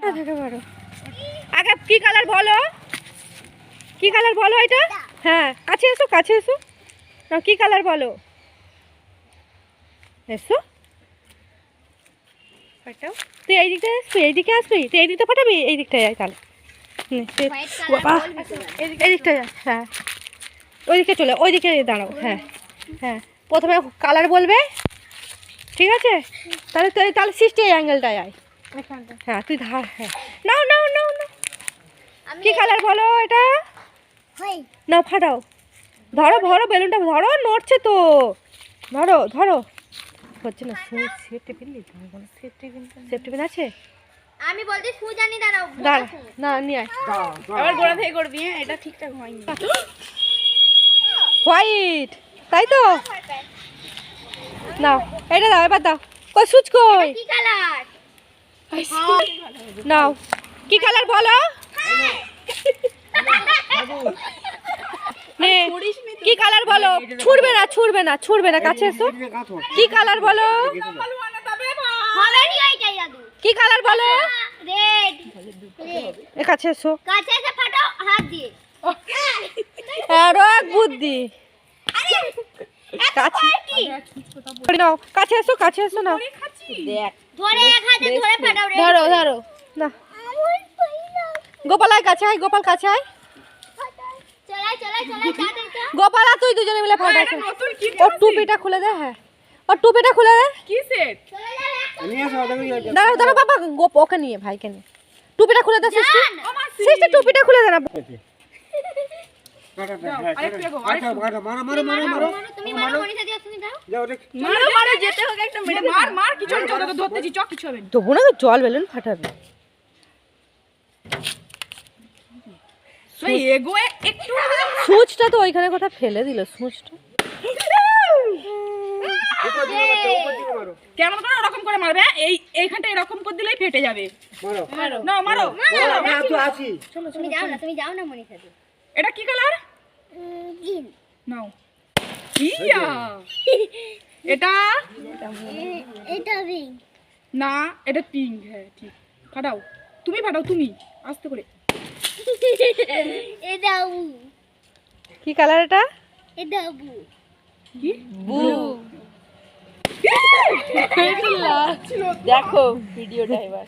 ওটা থেকে পারো আগে কি কালার বলো? কি কালার বলো এটা? হ্যাঁ কাছে এসো কাছে এসো। না কি কালার বলো? এসো। তুই এই দিকটা আসবি এই দিকে আসবি? তুই এই দিকটা ফাটাবি এই দিকটায় আয় তাহলে। এই দিকটা হ্যাঁ। ওই দিকে চলে ওই দিকে দাঁড়াও। হ্যাঁ হ্যাঁ। প্রথমে কালার বলবে। ঠিক আছে? তাহলে তাহলে সিক্সটি অ্যাঙ্গেলটায় আয়। হ্যাঁ তুই ধার হ্যাঁ। নাও নাও নাও নাও। কি কালার বলো এটা? নাও ফাটাও। ধরো ধরো বেলুনটা ধরো নড়ছে তো। ধরো ধরো। হচ্ছে না সেফটি পিন নিতে হবে না সেফটি পিন সেফটি পিন আছে? আমি বলতে সু জানি দাঁড়াও দাঁড়া। না নিয়ে আয়। আবার গোড়া থেকে করবি হ্যাঁ এটা ঠিকঠাক হয়নি। হোয়াইট। তাই তো? নাও এটা দাও এবার দাও। কই সুচ কই? কি কালার নাও। কি কালার বলো? কি কালার বলো? ছুড়বে না ছুড়বে না ছুড়বে না কাছে এসো। কি কালার বলো? কি কালার বলো? এ কাছে এসো। কাছে এসে ফাটাও হাত দিয়ে আরও এক বুদ্ধি কাছে নাও কাছে এসো কাছে এসো ধরে এক হাতে ধরে ফাটাও রেড ধরো ধরো না। গোপাল আয় কাছে আয় গোপাল কাছে আয়। চলাই চলাই চলাই তাড়াতাড়ি চল গোপাল আর তুই দুজনে মিলে নতুন কি ওর টুপিটা খুলে দে হ্যাঁ। ওর টুপিটা খুলে দে। কি সেট? দাঁড়াও দাঁড়াও বাবা গোপ ওকে নিয়ে ভাইকে নিয়ে। টুপিটা খুলে দে সিস্টি আমার সিস্টি টুপিটা খুলে দে না। মারো মারো মারো। মারো মারো তুমি মারো মনীষা মারো মারো যেতে হোক একটা মেরে মার মার কিছু আমি চোখে ধরতেছি চক কিছু হবে না। তবু জল বেলুন ফাটাবে। ভাই এগো একটু। সুচটা তো ওইখানে কোথাও ফেলে দিল সুচটা। কেমন করে ওরকম করে মারবে হ্যাঁ? এই এইখানটা এরকম করে দিলেই ফেটে যাবে। মারো। না মারো আমরা তো আছি। তুমি যাও না তুমি যাও না মনীষা এটা কি কালার গ্রিন নাও। ইয়া এটা? এটা পিঙ্ক না এটা পিঙ্ক হ্যাঁ ঠিক। ফাটাও। তুমি ফাটাও তুমি। আস্তে করে। এটা ব্লু কি কালার এটা? এটা ব্লু কি? ব্লু দেখো ভিডিওটা এবার